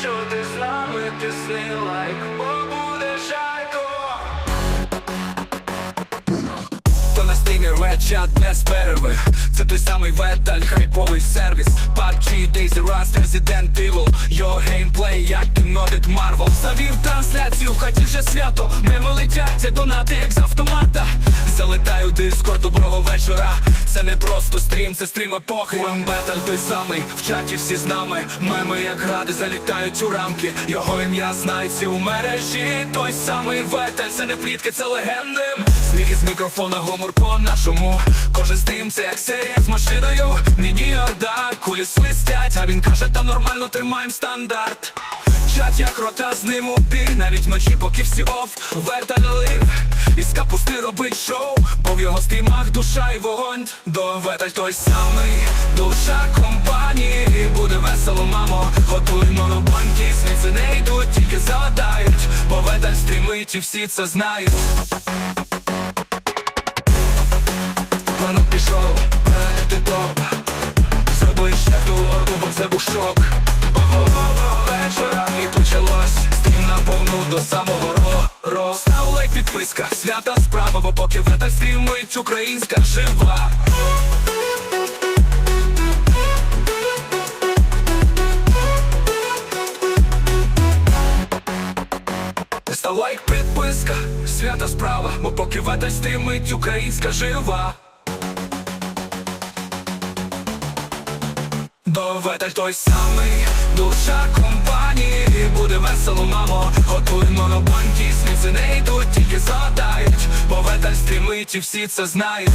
що ти з нами тисни лайк, бо буде жайко. То на стрімі чат без перерви? Це той самий веталь, хайповий сервіс. PUBG, Daisy Rust, Resident Evil. Його геймплей, як кіно від Marvel. Завів трансляцію, в хаті вже свято. Мимо летять донати, як з автомата. Залетаю Discord, доброго вечора Це не просто стрім, це стрім епохи. Беталь той самий, в чаті всі з нами. Меми як гради залітають у рамки. Його ім'я знається у мережі. Той самий веталь, це не плітки, це легенди. Сміх із мікрофона, гумор по нашому Кожен стрім це як серія з машиною. Нині орда, кулі свистять А він каже, там нормально тримаєм стандарт Чат як рота з ним у бій Навіть вночі, поки всі оф, верта налив Із капусти робить шоу Бо в його стрімах душа і вогонь. До веталь той самий Душа компанії. Буде весело, мамо Готуй монобанки Сміться не йдуть, тільки задають Бо веталь стрімить і всі це знають. Плану пішов, е, ти топ. Зроби ще ту орду, бо це був шок Ого-го, вечорами почалось. Стрім наповну до самого ро підписка, свята справа Бо поки вета стрімить українська жива. Став лайк, підписка, свята справа, бо поки вета стрімить українська жива. Доведеш той самий душа компанії. Буде весело, мамо, готуй монобанки Сміси світі всі це знають.